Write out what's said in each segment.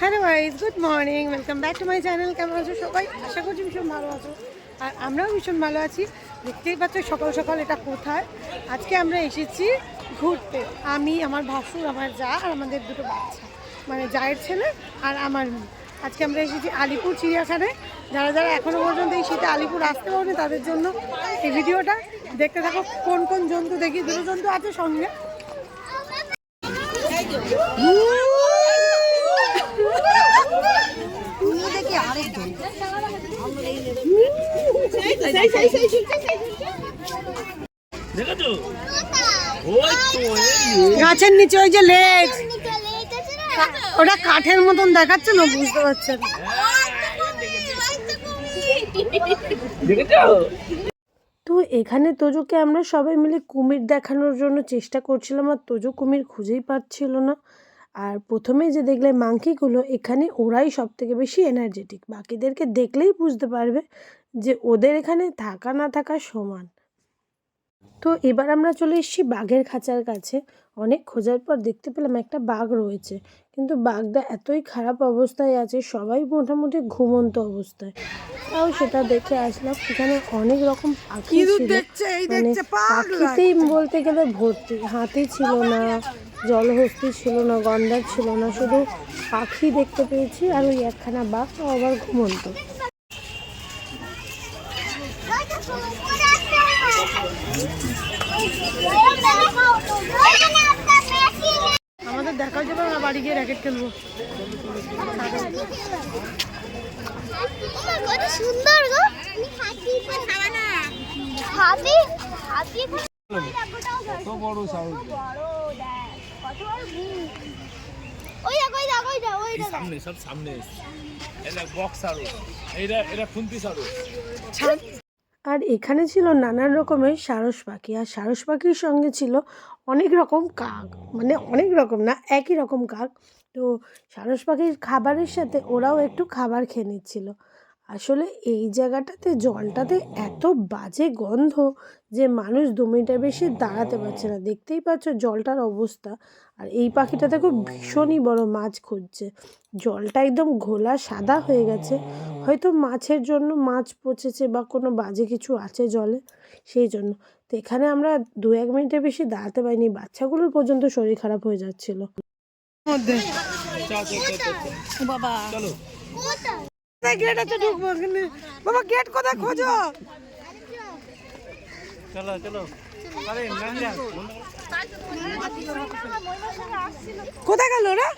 Hello guys good morning welcome back to my channel কেমন আছো সবাই? আশা করছি ভীষণ ভালো আছো। আর আমরাও ভীষণ ভালো আছি। দেখতেই পাচ্ছ সকাল সকাল এটা কোথায়? আজকে আমরা এসেছি ঘুরতে। আমি, আমার ভাসুর, আমার যা আর আমাদের দুটো বাচ্চা। মানে জায়ের ছেলে আর আমার মেয়ে। আজকে আমরা এসেছি আলিপুর চিড়িয়াখানায়। যারা যারা এখনও পর্যন্ত এই শীতে আলিপুর আসতে পারেনি, তাদের জন্য এই ভিডিওটা দেখতে থাকো। কোন কোন জন্তু দেখি? দুটো জন্তু আছে সঙ্গে দেখেছ ওই তো এই গাছের নিচে ওই যে লেজ। ওটা কাঠের মতন দেখাচ্ছে না বুঝতে পারছেন তো এখানে তোজোকে আমরা সবাই মিলে কুমির দেখানোর জন্য চেষ্টা করছিলাম আর তোজো কুমির খুঁজেই পাচ্ছিল না। আর প্রথমে যে দেখলে মাংকিগুলো এখানে ওরাই সব থেকে বেশি এনার্জেটিক বাকিদেরকে দেখলেই বুঝতে পারবে যে ওদের এখানে থাকা না থাকা সমান। তো এবার আমরা চলে এসেছি বাঘের খাঁচার কাছে। অনেক খোঁজার পর দেখতে পেলাম একটা বাঘ রয়েছে। কিন্তু বাঘটা এতই খারাপ অবস্থায় আছে সবাই মোটামুটি ঘুমন্ত অবস্থায়। তাও সেটা দেখে আসলাম এখানে অনেক রকম পাখি ছিল। মানে পাখিতেই বলতে গেলে ভর্তি হাতি ছিল না জলহস্তি ছিল না গন্ডার ছিল না শুধু পাখি দেখতে পেয়েছি আর ওই একখানা বাঘ আবার ঘুমন্ত আমাদের দেখা যাবে আমরা বাড়ি গিয়ে র্যাকেট খেলব। কত সুন্দর গো। হাতি হাতি তো বড় সাউন্ড ওই দেখো ওই দেখো ওই দেখো ওই দেখো। সামনে সব সামনে। এটা বক্স আরও এটা এটা খুন্তি সারো আর এখানে ছিল নানান রকমের সারস পাখি, আর সারস পাখির সঙ্গে ছিল অনেক রকম কাক মানে অনেক রকম না, একই রকম কাক। তো সারস পাখির খাবারের সাথে ওরাও একটু খাবার খেয়ে নিচ্ছিল। আসলে এই জায়গাটাতে জলটাতে এত বাজে গন্ধ যে মানুষ দু মিনিটের বেশি দাঁড়াতে পারছে না। দেখতেই পাচ্ছ জলটার অবস্থা। আর এই পাখিটা দেখো ভীষণই বড় মাছ খুঁজছে। জলটা একদম ঘোলা সাদা হয়ে গেছে। হয়তো মাছের জন্য মাছ পচেছে বা কোনো বাজে কিছু আছে জলে সেই জন্য। তো এখানে আমরা দু এক মিনিটের বেশি দাঁড়াতে পারিনি। বাচ্চাগুলোর পর্যন্ত শরীর খারাপ হয়ে যাচ্ছিল। বাবা চলো গেট আছে ঢুকবো ওখানে বাবা গেট কোথায় খোঁজো? চলো চলো। কোথায় গেল ওরা?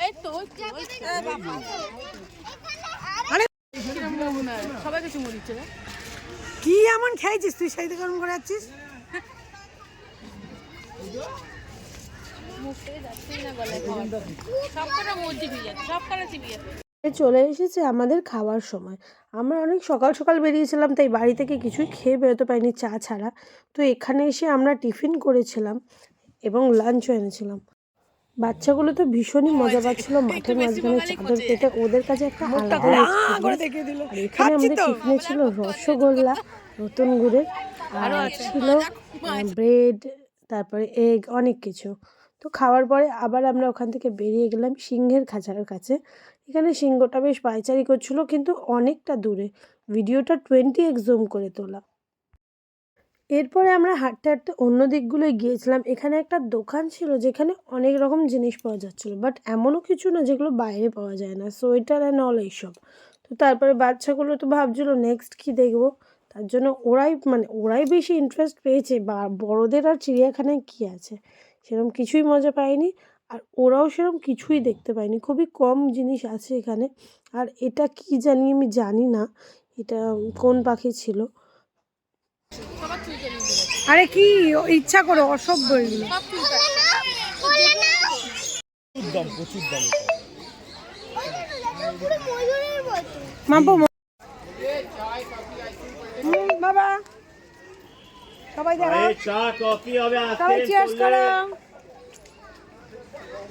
কি এমন খেয়েছিস তুই সেই গরম করে যাচ্ছিস? চলে এসেছে আমাদের খাওয়ার সময়। আমরা অনেক সকাল সকাল বেরিয়েছিলাম তাই বাড়ি থেকে কিছুই খেয়ে বেরোতে পারিনি চা ছাড়া। তো এখানে এসে আমরা টিফিন করেছিলাম এবং লাঞ্চও এনেছিলাম। বাচ্চাগুলো তো ভীষণই মজা পাচ্ছিল মাঠের মাঝখানে চাদর পেতে ওদের কাছে একটা আলাদা। আর এখানে আমাদের টিফিনে ছিল রসগোল্লা নতুন গুড়ের আর ছিল ব্রেড তারপরে এগ অনেক কিছু। তো খাওয়ার পরে আবার আমরা ওখান থেকে বেরিয়ে গেলাম সিংহের খাঁচার কাছে। এখানে সিংহটা বেশ পায়চারি করছিল, কিন্তু অনেকটা দূরে। ভিডিওটা টোয়েন্টি এক্স জুম করে তোলা। এরপরে আমরা হাঁটতে হাঁটতে অন্য দিকগুলোয় গিয়েছিলাম। এখানে একটা দোকান ছিল যেখানে অনেক রকম জিনিস পাওয়া যাচ্ছিল, বাট এমনও কিছু না যেগুলো বাইরে পাওয়া যায় না। সোয়েটার অ্যান্ড অল এইসব। তো তারপরে বাচ্চাগুলো তো ভাবছিলো নেক্সট কী দেখব? তার জন্য ওরাই মানে ওরাই বেশি ইন্টারেস্ট পেয়েছে, বা বড়দের আর চিড়িয়াখানায় কী আছে? সেরকম কিছুই মজা পায়নি। আর ওরাও সেরকম কিছুই দেখতে পায়নি। খুবই কম জিনিস আছে এখানে। আর এটা কি জানি আমি জানি না। এটা কোন পাখি ছিল। আরে কি? ইচ্ছা করো অসভ্য এগুলো। বাবা। সবাই দেখা। চা কফি হবে সবাই আজকে চিয়ার্স করো।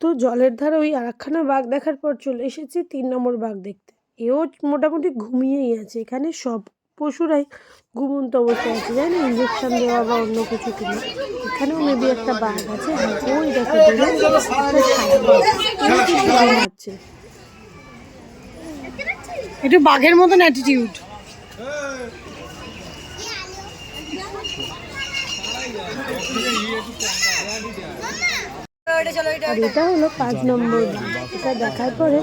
তো জলের ধারে ওই আরাকখানা বাঘ দেখার পর চলে এসেছি তিন নম্বর বাঘ দেখতে। এও মোটামুটি ঘুমিয়েই আছে। এখানে সব পশুরাই ঘুমন্ত অবস্থায় আছে। জানি ইঞ্জেকশন দেওয়া বা অন্য কিছু কিনা। এখানেও মেবি একটা বাঘ আছে। হ্যাঁ ওই। একটু বাঘের মতন অ্যাটিটিউড এটা হলো পাঁচ নম্বর। এটা দেখার পরে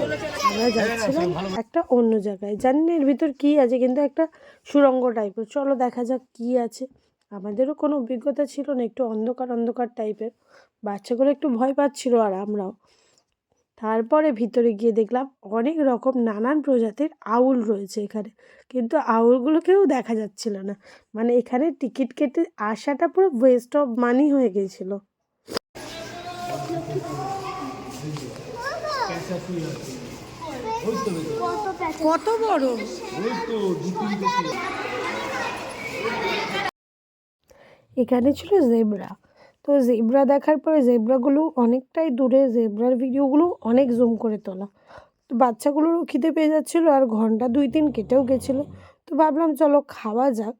আমরা যাচ্ছিলাম একটা অন্য জায়গায়। জানি না এর ভিতর কী আছে, কিন্তু একটা সুরঙ্গ টাইপের চলো দেখা যাক কী আছে। আমাদেরও কোনো অভিজ্ঞতা ছিল না, একটু অন্ধকার অন্ধকার টাইপের বাচ্চাগুলো একটু ভয় পাচ্ছিল আর আমরাও। তারপরে ভিতরে গিয়ে দেখলাম অনেক রকম নানান প্রজাতির আউল রয়েছে এখানে। কিন্তু আউলগুলোকেও দেখা যাচ্ছিল না। মানে এখানে টিকিট কেটে আসাটা পুরো ওয়েস্ট অফ মানি হয়ে গিয়েছিল। কত বড়? এখানে ছিল জেব্রা। তো জেব্রা দেখার পরে জেব্রাগুলো অনেকটাই দূরে, জেব্রার ভিডিওগুলো অনেক জুম করে তোলা। তো বাচ্চাগুলোরও খিদে পেয়ে যাচ্ছিল আর ঘণ্টা দুই তিন কেটেও গেছিল। তো ভাবলাম, চলো খাওয়া যাক।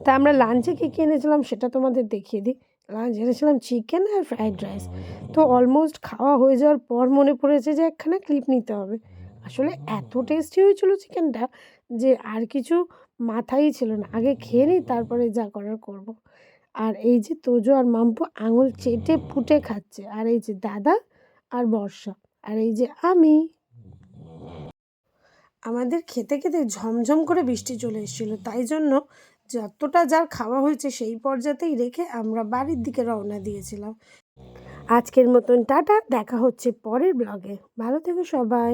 তা আমরা লাঞ্চে কী কী এনেছিলাম সেটা তোমাদের দেখিয়ে দিই। লাঞ্চ এনেছিলাম চিকেন আর ফ্রাইড রাইস তো অলমোস্ট খাওয়া হয়ে যাওয়ার পর মনে পড়েছে যে একখানা ক্লিপ নিতে হবে। আসলে এত টেস্টি হয়েছিল চিকেনটা যে আর কিছু মাথাই ছিল না। আগে খেয়ে নিই তারপরে যা করার করব। আর এই যে তোজো আর মাম্পু আঙুল চেটে ফুটে খাচ্ছে। আর এই যে দাদা আর বর্ষা। আর এই যে আমি। আমাদের খেতে খেতে ঝমঝম করে বৃষ্টি চলে এসেছিল। তাই জন্য যতটা যার খাওয়া হয়েছে সেই পর্যাতেই রেখে আমরা বাড়ির দিকে রওনা দিয়েছিলাম। আজকের মতন টাটা, দেখা হচ্ছে পরের ব্লগে ভালো থেকো সবাই।